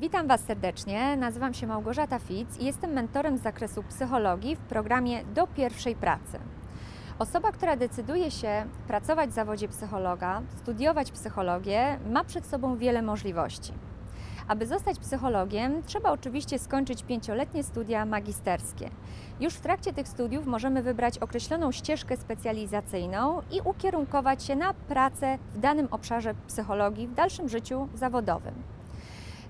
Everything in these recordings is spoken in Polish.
Witam Was serdecznie. Nazywam się Małgorzata Fitz i jestem mentorem z zakresu psychologii w programie Do pierwszej pracy. Osoba, która decyduje się pracować w zawodzie psychologa, studiować psychologię, ma przed sobą wiele możliwości. Aby zostać psychologiem, trzeba oczywiście skończyć pięcioletnie studia magisterskie. Już w trakcie tych studiów możemy wybrać określoną ścieżkę specjalizacyjną i ukierunkować się na pracę w danym obszarze psychologii w dalszym życiu zawodowym.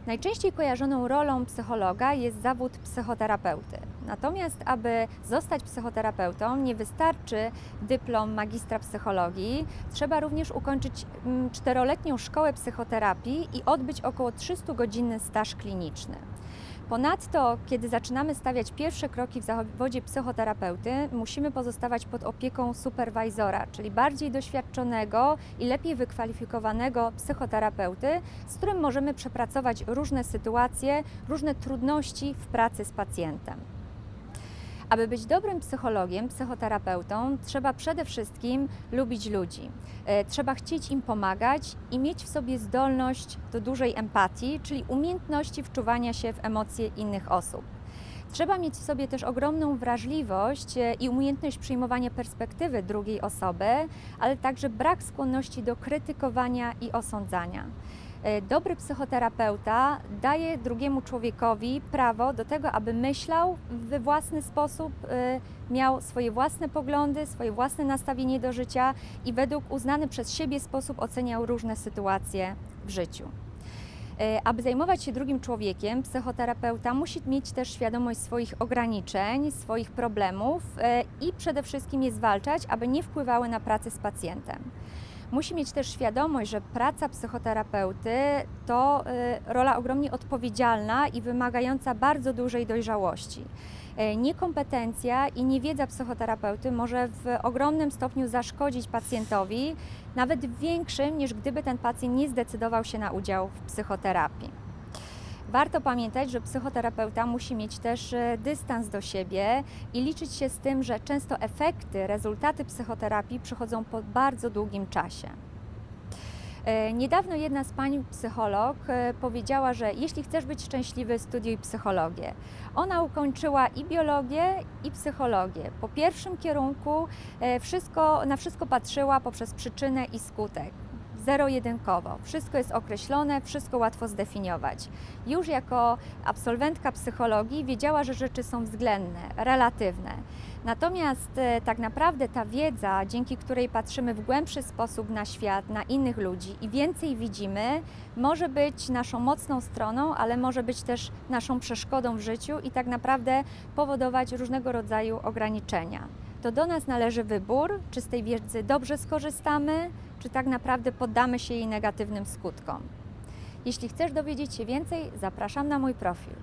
Najczęściej kojarzoną rolą psychologa jest zawód psychoterapeuty. Natomiast, aby zostać psychoterapeutą, nie wystarczy dyplom magistra psychologii, trzeba również ukończyć mm, czteroletnią szkołę psychoterapii i odbyć około 300-godzinny staż kliniczny. Ponadto, kiedy zaczynamy stawiać pierwsze kroki w zawodzie psychoterapeuty, musimy pozostawać pod opieką superwajzora, czyli bardziej doświadczonego i lepiej wykwalifikowanego psychoterapeuty, z którym możemy przepracować różne sytuacje, różne trudności w pracy z pacjentem. Aby być dobrym psychologiem, psychoterapeutą, trzeba przede wszystkim lubić ludzi. E, Trzeba chcieć im pomagać i mieć w sobie zdolność do dużej empatii, czyli umiejętności wczuwania się w emocje innych osób. Trzeba mieć w sobie też ogromną wrażliwość e, i umiejętność przyjmowania perspektywy drugiej osoby, ale także brak skłonności do krytykowania i osądzania. E, Dobry psychoterapeuta daje drugiemu człowiekowi prawo do tego, aby myślał we własny sposób, e, miał swoje własne poglądy, swoje własne nastawienie do życia i według uznany przez siebie sposób oceniał różne sytuacje w życiu. E, Aby zajmować się drugim człowiekiem, psychoterapeuta musi mieć też świadomość swoich ograniczeń, swoich problemów i przede wszystkim je zwalczać, aby nie wpływały na pracę z pacjentem. Musi mieć też świadomość, że praca psychoterapeuty to e, rola ogromnie odpowiedzialna i wymagająca bardzo dużej dojrzałości. E, Niekompetencja i niewiedza psychoterapeuty może w ogromnym stopniu zaszkodzić pacjentowi, nawet większym niż gdyby ten pacjent nie zdecydował się na udział w psychoterapii. Warto pamiętać, że psychoterapeuta musi mieć też e, dystans do siebie i liczyć się z tym, że często efekty, rezultaty psychoterapii przychodzą po bardzo długim czasie. E, Niedawno jedna z pań psycholog e, powiedziała, że jeśli chcesz być szczęśliwy, studiuj psychologię. Ona ukończyła i biologię, i psychologię. Po pierwszym kierunku wszystko, na wszystko patrzyła poprzez przyczynę i skutek. Zero-jedynkowo. Wszystko jest określone, wszystko łatwo zdefiniować. Już jako absolwentka psychologii wiedziała, że rzeczy są względne, relatywne. Natomiast e, tak naprawdę ta wiedza, dzięki której patrzymy w głębszy sposób na świat, na innych ludzi i więcej widzimy, może być naszą mocną stroną, ale może być też naszą przeszkodą w życiu i tak naprawdę powodować różnego rodzaju ograniczenia. To do nas należy wybór, czy z tej wiedzy dobrze skorzystamy, czy tak naprawdę poddamy się jej negatywnym skutkom. Jeśli chcesz dowiedzieć się więcej, zapraszam na mój profil.